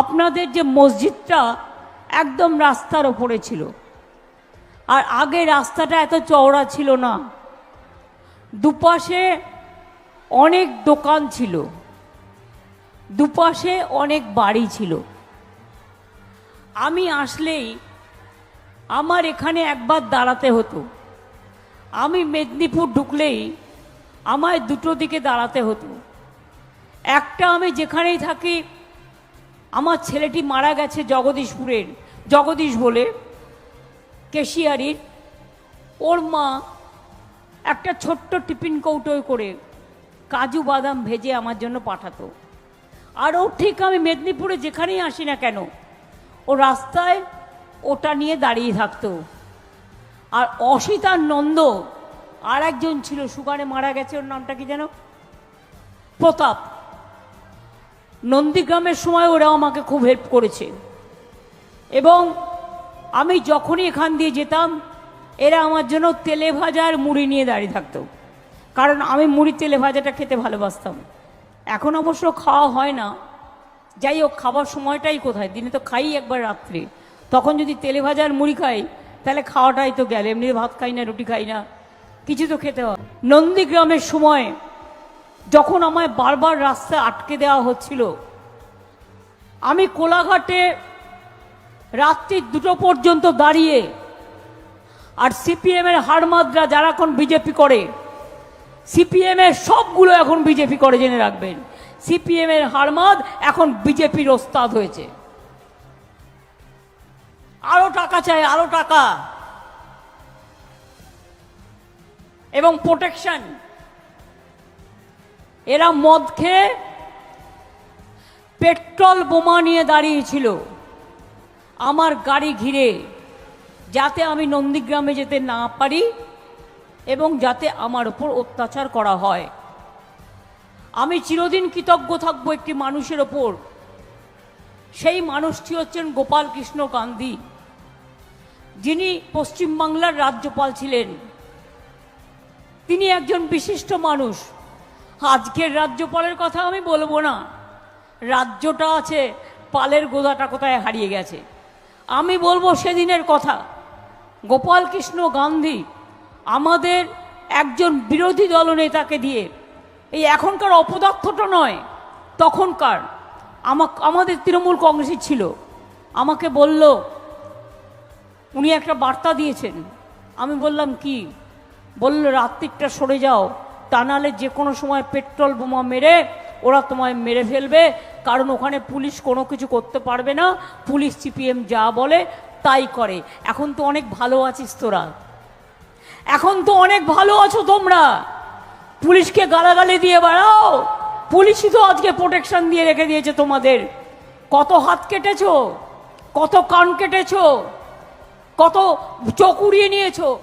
আপনাদের যে মসজিদটা একদম রাস্তার ওপরে ছিল। আর আগে রাস্তাটা এত চওড়া ছিল না। দুপাশে অনেক দোকান ছিল। দুপাশে অনেক বাড়ি ছিল। আমি আসলেই আমার এখানে একবার দাঁড়াতে হতো। আমি মেদিনীপুর ঢুকলেই আমায় দুটো দিকে দাঁড়াতে হতো। একটা আমি যেখানেই থাকি আমার ছেলেটি মারা গেছে জগদীশপুরের। জগদীশ বলে, কেশিয়ারির। ওর মা একটা ছোট্ট টিফিন কৌটোয় করে কাজু বাদাম ভেজে আমার জন্য পাঠাতো। আর ও ঠিক আমি মেদিনীপুরে যেখানেই আসি না কেন, ও রাস্তায় ওটা নিয়ে দাঁড়িয়ে থাকতো। আর অসিতার নন্দ আর একজন ছিল, সুগারে মারা গেছে, ওর নামটা কি যেন? প্রতাপ। নন্দীগ্রামের সময় ওরা আমাকে খুব হেল্প করেছে। এবং আমি যখনই এখান দিয়ে যেতাম, এরা আমার জন্য তেলে ভাজা আর মুড়ি নিয়ে দাঁড়িয়ে থাকতো। কারণ আমি মুড়ি তেলে ভাজাটা খেতে ভালোবাসতাম। এখন অবশ্য খাওয়া হয় না। যাই হোক, খাবার সময়টাই কোথায়? দিনে তো খাই একবার রাত্রে। তখন যদি তেলে ভাজা আর মুড়ি খাই, তাহলে খাওয়াটাই তো গেল। এমনি ভাত খাই না, রুটি খাই না। কিছু তো খেতে হয়। নন্দীগ্রামের সময় যখন আমায় বারবার রাস্তায় আটকে দেওয়া হচ্ছিল, আমি কোলাঘাটে রাত্রি দুটো পর্যন্ত দাঁড়িয়ে আর সিপিএমের হাড়মাদরা যারা এখন বিজেপি করে, সিপিএমের সবগুলো এখন বিজেপি করে জেনে রাখবেন। সিপিএমের হারমাদ এখন বিজেপির ওস্তাদ হয়েছে। আরও টাকা চাই, আরও টাকা। এবং প্রোটেকশন এরা মদ খেয়ে পেট্রোল বোমা নিয়ে দাঁড়িয়েছিল আমার গাড়ি ঘিরে, যাতে আমি নন্দীগ্রামে যেতে না পারি এবং যাতে আমার ওপর অত্যাচার করা হয়। আমি চিরদিন কৃতজ্ঞ থাকব একটি মানুষের ওপর। সেই মানুষটি হচ্ছেন গোপাল কৃষ্ণ গান্ধী, যিনি পশ্চিমবাংলার রাজ্যপাল ছিলেন। তিনি একজন বিশিষ্ট মানুষ। আজকের রাজ্যপালের কথা আমি বলব না। রাজ্যটা আছে, পালের গোদাটা কোথায় হারিয়ে গেছে। আমি বলব সেদিনের কথা। গোপাল কৃষ্ণ গান্ধী আমাদের একজন বিরোধী দলনেতাকে দিয়ে, এই এখনকার অপদার্থটা নয়, তখনকার। আমা, আমাদের তৃণমূল কংগ্রেসই ছিল। আমাকে বলল, উনি একটা বার্তা দিয়েছেন। আমি বললাম, কি? বলল রাত্রিকটা সরে যাও। তা নাহলে যে কোনো সময় পেট্রোল বোমা মেরে ওরা তোমায় মেরে ফেলবে। কারণ ওখানে পুলিশ কোনো কিছু করতে পারবে না। পুলিশ সিপিএম যা বলে তাই করে। এখন তো অনেক ভালো আছিস তোরা। এখন তো অনেক ভালো আছো তোমরা। পুলিশকে গালাগালি দিয়ে বেড়াও। পুলিশই তো আজকে প্রোটেকশন দিয়ে রেখে দিয়েছে তোমাদের। কত হাত কেটেছো? কত কান কেটেছো? কত চোখ উড়িয়ে নিয়েছো?